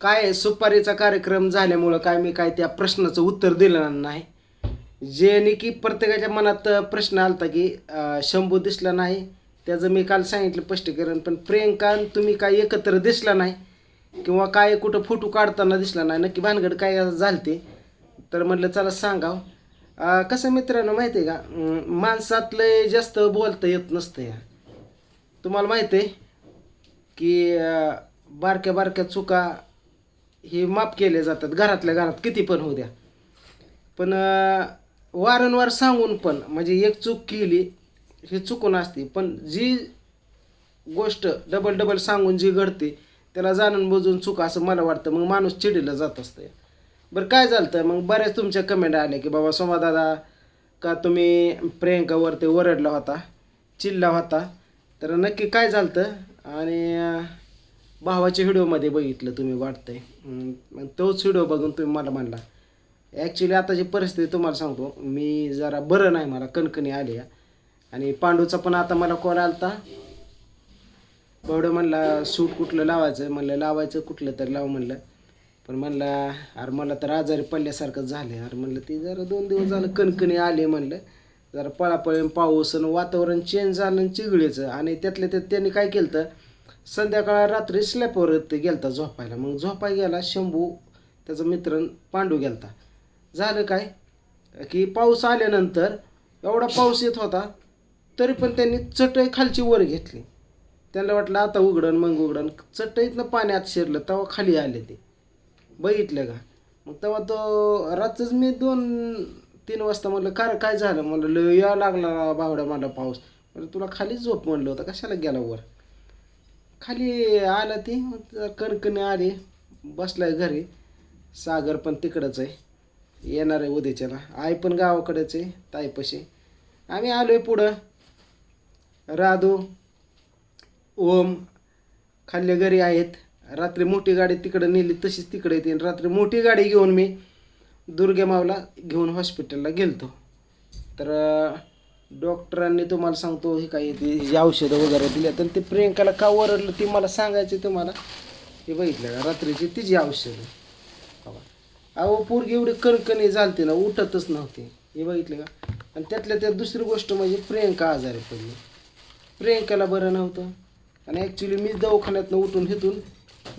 काय सुपारीचा कार्यक्रम झाल्यामुळं काय मी काय त्या प्रश्नाचं उत्तर दिलं नाही. जेणे की प्रत्येकाच्या मनात प्रश्न आलता की शंभू दिसला नाही त्याचं मी काल सांगितलं स्पष्टीकरण पण प्रियंका तुम्ही काय एकत्र दिसला नाही किंवा काय कुठं फोटो काढताना दिसला नाही नक्की भानगड काय झालते तर म्हटलं चला सांगाव. कसं मित्रांनो माहिती आहे का माणसातलं जास्त बोलता येत नसतं या. तुम्हाला माहिती आहे की बारक्या बारक्या चुका हे माफ केले जातात. घरातल्या घरात किती पण होऊ द्या. पण वारंवार सांगून पण म्हणजे एक चूक केली ही चुकून असते. पण जी गोष्ट डबल डबल सांगून जी घडते त्याला जाणून बुजून चूक असं मला वाटतं. मग माणूस चिडीला जात असतं बरं काय झालं तर मग बऱ्याच तुमच्या कमेंट आल्या की बाबा सोमा दादा का तुम्ही प्रियंकावरती ओरडला होता चिल्ला होता? तर नक्की काय झालं तर आणि भावाच्या व्हिडिओमध्ये बघितलं तुम्ही वाटतंय. मग तोच व्हिडिओ बघून तुम्ही मला म्हणला. ॲक्च्युली आताची परिस्थिती तुम्हाला सांगतो. मी जरा बरं नाही मला कणकणी आली आहे. आणि पांडूचा पण आता मला कॉल आलता. एवढं म्हणला सूट कुठलं लावायचं? म्हणलं लावायचं कुठलं तर लाव म्हणलं. पण म्हणला अरे मला तर आजारी पडल्यासारखं झालं अरे म्हणलं ते जरा दोन दिवस झालं कणकणी आले म्हणलं. जरा पळापळी पाऊस आणि वातावरण चेंज झालं आणि चिगळीचं आणि त्यातल्या त्यात त्यांनी काय केलं तर संध्याकाळ रात्री स्लॅपवर गेलता झोपायला. मग झोपाय गेला शंभू त्याचा मित्र पांडू गेलता. झालं काय? की पाऊस आल्यानंतर एवढा पाऊस येत होता तरी पण त्यांनी चटई खालची वर घेतली. त्यांना वाटलं आता उघडन मग उघडन. चटईतनं पाण्यात शिरलं तेव्हा खाली आले ते. बघितलं का? मग तेव्हा तो रात्रच मी दोन तीन वाजता म्हटलं काय काय झालं? म्हणलं लय या लागला बावड्या मला पाऊस. म्हणलं तुला खाली झोप म्हणलं होतं. कशाला गेला वर? खाली आला ती मग जरा कणकणी आली बसलाय घरी. सागर पण तिकडंच आहे. येणार आहे उद्याच्याला. आई पण गावाकडेच आहे ताईपाशी आम्ही आलो आहे पुढं. राधू ओम खाल्ले घरी आहेत. रात्री मोठी गाडी तिकडं नेली तशीच तिकडे येते. आणि रात्री मोठी गाडी घेऊन मी दुर्गेमावला घेऊन हॉस्पिटलला गेलतो. तर डॉक्टरांनी तुम्हाला सांगतो हे काही ते जी औषधं वगैरे दिली. तर ते प्रियंकाला का ओरडलं ती मला सांगायचे तुम्हाला हे बघितलं का रात्रीची तिची औषधं. अहो पोरगी एवढी कणकणी झालते ना उठतच नव्हते. हे बघितलं का? आणि त्यातल्या त्यात दुसरी गोष्ट म्हणजे प्रियंका आजारी पडली. प्रियंकाला बरं नव्हतं. आणि ॲक्च्युली मी दवाखान्यातनं उठून हिथून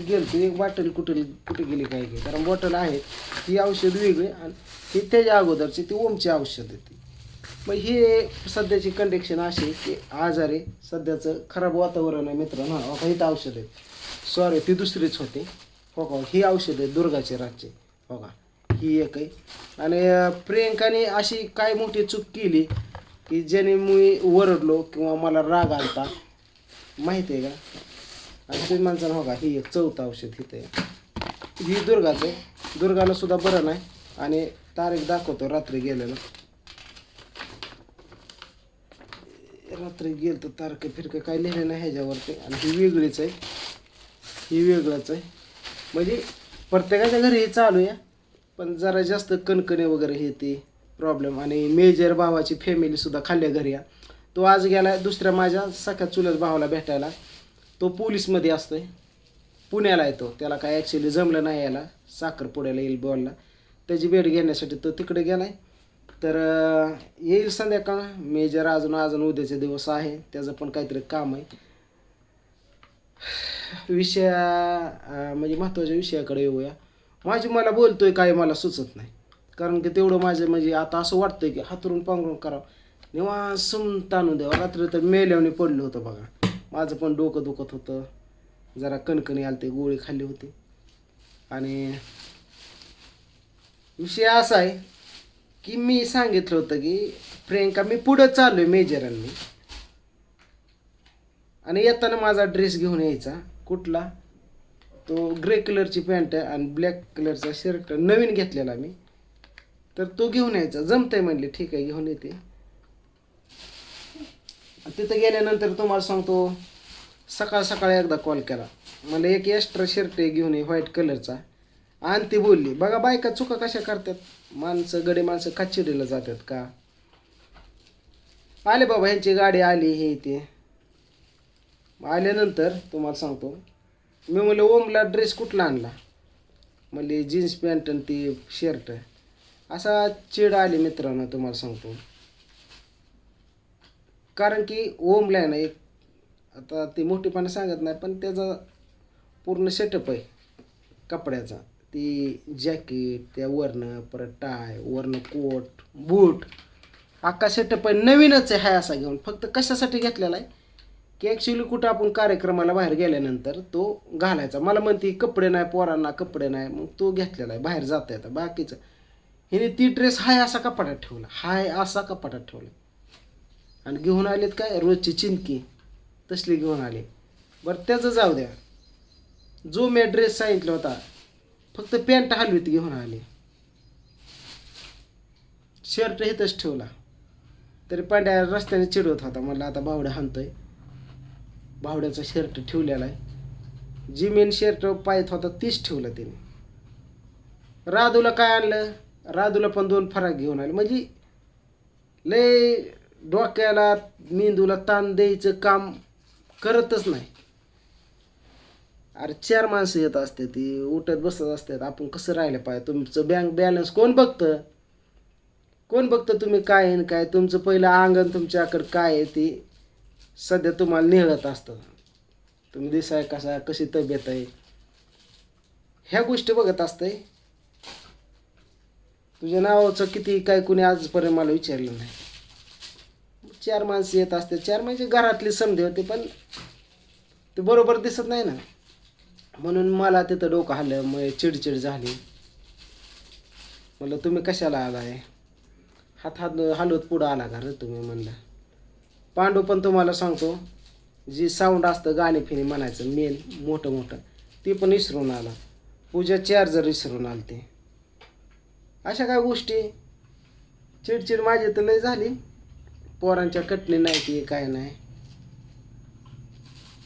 गेलो एक बॉटल कुठे कुठे गेली काय की कारण बॉटल आहे ती औषध वेगळी आणि ही त्याच्या अगोदरची ती ओमची औषध होती मग हे सध्याची कंडिक्शन अशी की आजारी सध्याचं खराब वातावरण आहे मित्रांनो. हा इथं औषध आहे सॉरी ती दुसरीच होती. हो का? ही औषध आहे दुर्गाचे राज्य हो का? ही एक आहे. आणि प्रियंकाने अशी काय मोठी चूक केली की ज्याने मी ओरडलो किंवा मला राग आलता? माहिती आहे का? आणि तुम्ही माणसानं हो का ही एक चौथं औषध इथं आहे. ही दुर्गाचं आहे. दुर्गाला सुद्धा बरं नाही. आणि तारीख दाखवतो रात्री गेलेलं. रात्री गेलं तर तारखं फिरकं काय लिहिलं नाही ह्याच्यावरती. आणि ही वेगळीच आहे. ही वेगळंच आहे. म्हणजे प्रत्येकाच्या घरी हे चालू आहे पण जरा जास्त कणकणे वगैरे हे ते प्रॉब्लेम आणि मेजर भावाची फॅमिलीसुद्धा खाल्ल्या घरी आहे. तो आज गेला दुसऱ्या माझ्या सख्या चुलत भावाला भेटायला. तो पोलीसमध्ये आहे पुण्याला येतो. त्याला काय ॲक्च्युली जमलं नाही यायला साखरपुड्याला येईल बॉलला. त्याची भेट घेण्यासाठी तो तिकडे गेलाय. तर येईल संध्याकाळ. मेजर अजून अजून उद्याचे दिवस आहे. त्याचं पण काहीतरी काम आहे. विषया म्हणजे महत्त्वाच्या विषयाकडे येऊया. माझी मला बोलतोय काय मला सुचत नाही. कारण की तेवढं माझं म्हणजे आता असं वाटतंय की हातरून पांघरून करावं. निवा सुम ताणून द्यावं. रात्री तर मेल्यावणी पडलं होतं बघा. माझं पण डोकं दुखत होतं. जरा कणकणी आलते गोळी खाल्ली होती. आणि विषय असा आहे की मी सांगितलं होतं की प्रियंका मी पुढं चालू आहे मेजरांनी. आणि येताना माझा ड्रेस घेऊन यायचा. कुठला? तो ग्रे कलरची पॅन्ट आणि ब्लॅक कलरचा शर्ट नवीन घेतलेला मी. तर तो घेऊन यायचा. जमतंय म्हणले ठीक आहे घेऊन येते. तिथं गेल्यानंतर तुम्हाला सांगतो सकाळ सकाळी एकदा कॉल केला. मला एक एक्स्ट्रा शर्ट घेऊन ये व्हाईट कलरचा आणि ती बोलली बघा बायका चुका कशा करतात? माणसं गडे माणसं कचेरीला जातात का? आले बाबा ह्यांची गाडी आली हे ते. आल्यानंतर तुम्हाला सांगतो. मी म्हणलं ओमला ड्रेस कुठला आणला? म्हणली जीन्स पॅन्ट आणि ती शर्ट असा चिड आली मित्रांनो तुम्हाला सांगतो. कारण की ओमला आहे ना एक आता ती मोठीपणा सांगत नाही पण त्याचा पूर्ण सेटअप आहे कपड्याचा. ती जॅकेट त्या वरनं परत टाय वरनं कोट बूट अख्खा सेटअप आहे नवीनच आहे हाय असा घेऊन. फक्त कशासाठी घेतलेला आहे? की ॲक्च्युली कुठं आपण कार्यक्रमाला बाहेर गेल्यानंतर तो घालायचा. मला म्हणते कपडे नाही पोरांना कपडे नाही. मग तो घेतलेला आहे. बाहेर जाता येतं बाकीचं. हिने ती ड्रेस हाय असा कपाटात ठेवला. हाय असा कपाटात ठेवला. आणि घेऊन आलेत काय? रोजची चिंकी तसली घेऊन आले. बरं त्याचं जाऊ द्या. जो मी ड्रेस सांगितला होता फक्त पॅन्ट हलवीत घेऊन आले. शर्ट इथंच ठेवला. तरी पांड्या रस्त्याने चिडवत होता. म्हणलं आता बावड्या हाणतोय. बावड्याचा शर्ट ठेवलेला आहे. जी मेन शर्ट पायत होता तीच ठेवलं त्याने राधूला काय आणलं? राधूला पण दोन फराक घेऊन आले. म्हणजे लय डोक्याला मेंदूला ताण द्यायचं काम करतच नाही. अरे चार माणसं येत असते ती उठत बसत असतात आपण कसं राहिलं पाहिजे? तुमचं बँक बॅलन्स कोण बघतं? कोण बघतं तुम्ही काय आहे काय? तुमचं पहिलं अंगण तुमच्याकडं काय आहे ते सध्या तुम्हाला निहळत असतं. तुम्ही दिसाय कसा कशी तब्येत आहे? ह्या गोष्टी बघत असतंय. तुझ्या नावाचं किती काय कुणी आजपर्यंत मला विचारलं नाही. चार माणसं येत असते. चार म्हणजे घरातली समजे होते पण ते बरोबर दिसत नाही ना. म्हणून मला तिथं डोकं हल्लं मग चिडचिड झाली. म्हणलं तुम्ही कशाला आलाय? हात हात हलवत पुढं आला का रे तुम्ही? म्हणलं. पांडू पण तुम्हाला सांगतो जी साऊंड असतं गाणी फिणी म्हणायचं मेन मोठं मोठं ती पण विसरून आला. पूजा चार्जर विसरून आली ते अशा काय गोष्टी? चिडचिड माझी तर लय झाली. पोरांच्या कटणी नाही ती काय नाही.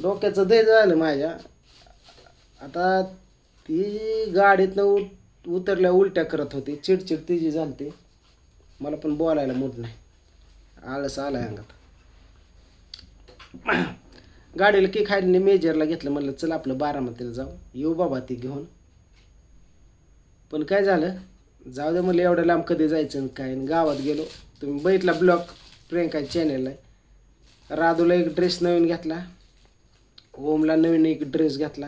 डोक्याचं दय झालं माझ्या. आता ती गाडीतनं उत उतरल्या उलट्या करत होती. चिडचिड तिची झालती. मला पण बोलायला मूड नाही. आळस आलाय अंगात. गाडीला की खायला मेजरला घेतलं म्हणलं चल आपलं बारामतीला जाऊ. येऊ बाबा ती घेऊन. पण काय झालं? जाऊ दे म्हणलं एवढं लांब कधी जायचं काय? गावात गेलो. तुम्ही बघितला ब्लॉक प्रियंका चॅनेलला राधूला एक ड्रेस नवीन घेतला. ओमला नवीन एक ड्रेस घेतला.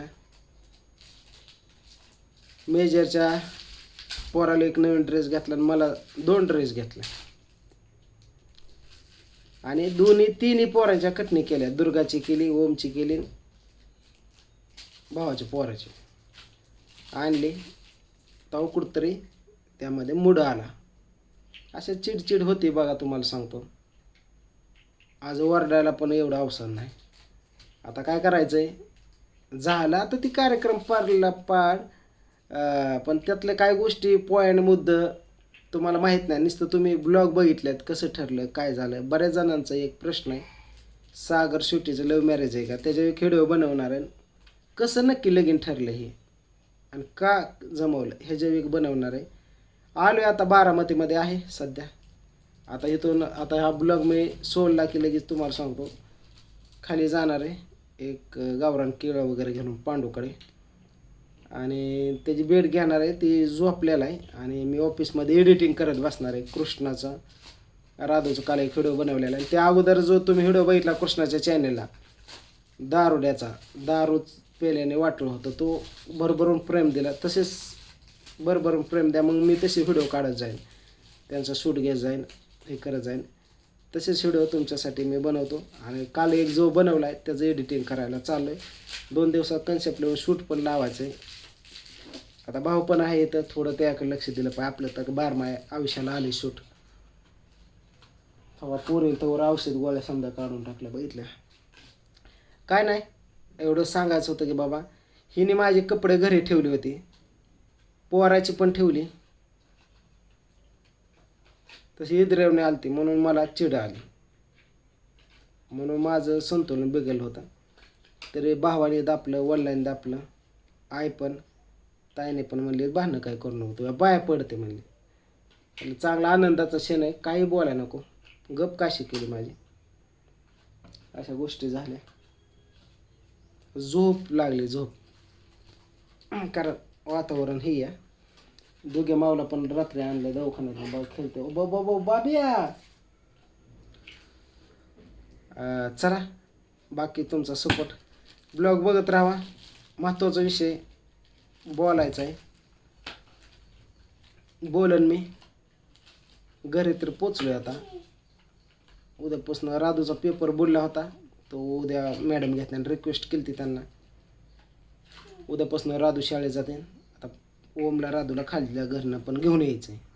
मेजरच्या पोराला एक नवीन ड्रेस घेतला आणि मला दोन ड्रेस घेतला. आणि दोन्ही तिन्ही पोरांच्या कटणी केल्या. दुर्गाची केली ओमची केली भावाच्या पोराची. आणली. तो कुठतरी त्यामध्ये मुड आला. असे चिडचिड होती बघा तुम्हाला सांगतो. आज ओरडायला पण एवढं अवसर नाही. आता काय करायचं आहे झाला तर ती कार्यक्रम पारला पार पण त्यातल्या काय गोष्टी पॉईंट मुद्द तुम्हाला माहीत नाही. नुसतं तुम्ही ब्लॉग बघितल्यात कसं ठरलं काय झालं? बऱ्याच जणांचा एक प्रश्न आहे. सागर शेवटीचं लव्ह मॅरेज आहे का? त्याच्या एक व्हिडिओ बनवणार आहे. कसं नक्की लगीन ठरलं हे? आणि का जमवलं? ह्याच्या एक बनवणार आहे. आलो आहे आता बारामतीमध्ये आहे सध्या. आता इथून आता हा ब्लॉग मी सोडला की लगेच तुम्हाला सांगतो. खाली जाणार आहे एक गावरान केळं वगैरे घेऊन पांडूकडे. आणि त्याची भेट घेणार आहे ती झोपलेला आहे. आणि मी ऑफिसमध्ये एडिटिंग करत बसणार आहे कृष्णाचा राधूचा काल एक व्हिडिओ बनवलेला आहे. त्या अगोदर जो तुम्ही व्हिडिओ बघितला कृष्णाच्या चॅनेलला दारुड्याचा दारू पेल्याने वाटलं होतं तो भरभरून प्रेम दिला. तसेच भरभरून प्रेम द्या मग मी तसे व्हिडिओ काढत जाईन. त्यांचा शूट घेत जाईन हे करत जाईन. तसेच व्हिडिओ तुमच्यासाठी मी बनवतो. आणि काल एक जो बनवला आहे त्याचं एडिटिंग करायला चाललं आहे दोन दिवसात कन्सेप्ट लेवल शूट पण लावायचं आहे आता भाऊ पण आहे तर थोडं त्याकडे लक्ष दिलं पाहिजे. आपलं तर बारमाय आयुष्याला आले शूट. तेव्हा पोरी तर औषध गोळ्या समजा काढून टाकल्या बघितल्या. काय नाही एवढं सांगायचं होतं की बाबा हिने माझे कपडे घरी ठेवली होती. पोराची पण ठेवली. तशी इद्रेवणे आलती म्हणून मला चिड आली. म्हणून माझं संतुलन बिघडलं होतं. तरी भावाने दापलं वडिलांनी दापलं. आई पण ताईने पण म्हणले भांडणं काय करू नको तुला बाया पडते म्हणले. चांगला आनंदाचा क्षण आहे काही बोलाय नको. गप काशी केली माझी. अशा गोष्टी झाल्या. झोप लागली झोप. कारण वातावरण हे या. दोघे मावला पण रात्री आणलं दवाखान्यात बाबा खेळते. ओ बाबा बाबा बाबिया! चला बाकी तुमचा सपोर्ट ब्लॉग बघत राहा. महत्त्वाचा विषय बोलायचं आहे. बोलन मी. घरी तर पोचलोय आता. उद्यापासून राधूचा पेपर बोलला होता. तो उद्या मॅडम घेतल्याने रिक्वेस्ट केली त्यांना. उद्यापासून राधू शाळेत जाते. आता ओमला राधूला खालील्या घरनं पण घेऊन यायचं आहे